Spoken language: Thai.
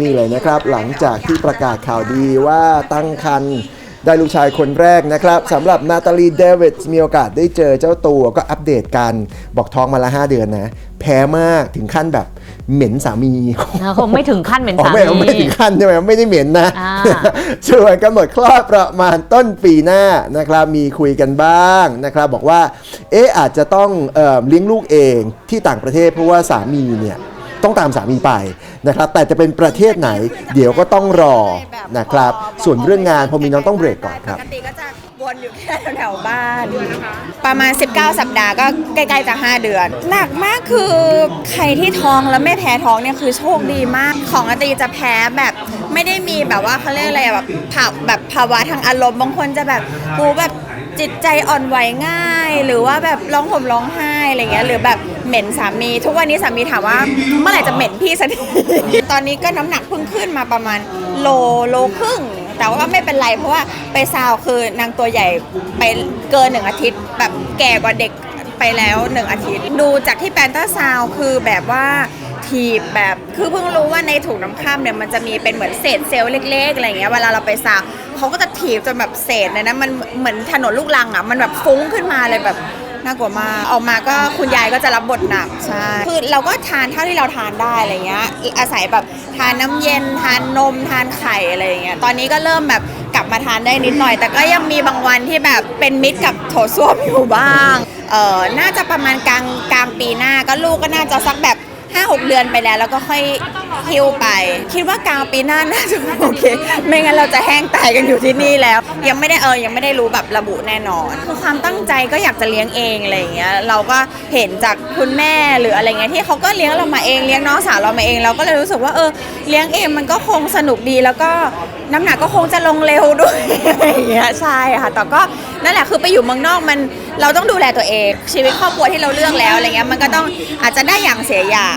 นี่เลยนะครับ หลังจากที่ประกาศข่าวดีว่าตั้งครรภ์ได้ลูกชายคนแรกนะครับสำหรับนาตาลีเดวิดมีโอกาสได้เจอเจ้าตัวก็อัปเดตกัน บอกท้องมาละ 5 เดือนนะ แพ้มากถึงขั้นแบบเหม็นสามีนะคงไม่ถึงขั้นเหม็นอ๋อสาไม่มีไม่ถึงขั้นใช่ไหมไม่ได้เหม็นนะอ่าส่วนกำหนดคลอดประมาณต้นปีหน้านะครับมีคุยกันบ้างนะครับบอกว่าเอ๊ะอาจจะต้องเอ่อเลี้ยงลูกเองที่ต่างประเทศเพราะว่าสามีเนี่ย ต้องตามสามีไปนะครับแต่จะเป็นประเทศไหน เดี๋ยวก็ต้องรอนะครับ ส่วนเรื่องงานพอมีน้องต้องเบรกก่อนครับ ปกติก็จะวนอยู่แค่แถวๆบ้าน ประมาณ 19 สัปดาห์ก็ใกล้ๆจะ 5 เดือน หนักมากคือใครที่ท้องแล้วไม่แพ้ท้องเนี่ยคือโชคดีมาก ของอาตีจะแพ้แบบไม่ได้มีแบบว่าเขาเรียกอะไรอะแบบภาวแบบภาวะทางอารมณ์บางคนจะแบบกูแบบ จิตใจอ่อนไหวง่าย หรือว่าแบบร้องห่มร้องไห้อะไรเงี้ยหรือแบบเหม็นสามี ทุกวันนี้สามีถามว่าเมื่อไหร่จะเหม็นพี่สักที ตอนนี้ก็น้ำหนักเพิ่งขึ้นมาประมาณโลโลครึ่ง แต่ว่าไม่เป็นไรเพราะว่าไปซาวคือนางตัวใหญ่ไปเกินหนึ่งอาทิตย์ แบบแก่กว่าเด็กไปแล้วหนึ่งอาทิตย์ ดูจากที่แปนต้าซาวคือแบบว่า ถีบแบบคือเพิ่งรู้ว่าในถุงน้ำข้ามเนี่ยมันจะมีเป็นเหมือนเศษเซลล์เล็กๆอะไรเงี้ยเวลาเราไปซาวเขาก็จะถีบจนแบบเศษเลยนะมันเหมือนถนนลูกรังอะมันแบบฟุ้งขึ้นมาเลยแบบน่ากลัวมากออกมาก็คุณยายก็จะรับบทหนักใช่คือเราก็ทานเท่าที่เราทานได้อะไรเงี้ยอาศัยแบบทานน้ำเย็นทานนมทานไข่อะไรเงี้ยตอนนี้ก็เริ่มแบบกลับมาทานได้นิดหน่อย แต่ก็ยังมีบางวันที่แบบเป็นมิตรกับโถส้วมอยู่บ้างเออน่าจะประมาณกลางกลางปีหน้าก็ลูกก็น่าจะสักแบบ 5 6 เดือนไปแล้ว แล้วก็ค่อยฮิวไป คิดว่ากลางปีหน้าน่าจะโอเค ไม่งั้นเราจะแห้งตายกันอยู่ที่นี่แล้ว ยังไม่ได้เออยังไม่ได้รู้แบบระบุแน่นอนคือความตั้งใจก็อยากจะเลี้ยงเองอะไรอย่างเงี้ยเราก็เห็นจากคุณแม่หรืออะไรเงี้ยที่เขาก็เลี้ยงเรามาเองเลี้ยงน้องสาวเรามาเองเราก็เลยรู้สึกว่าเออเลี้ยงเองมันก็คงสนุกดีแล้วก็น้ำหนักก็คงจะลงเร็วด้วยอะไรอย่างเงี้ยใช่ค่ะแต่ก็นั่นแหละคือไปอยู่เมืองนอกมันเราต้องดูแลตัวเอง ชีวิตครอบครัวที่เราเลือกแล้วอะไรเงี้ยมันก็ต้องอาจจะได้อย่างเสียอย่าง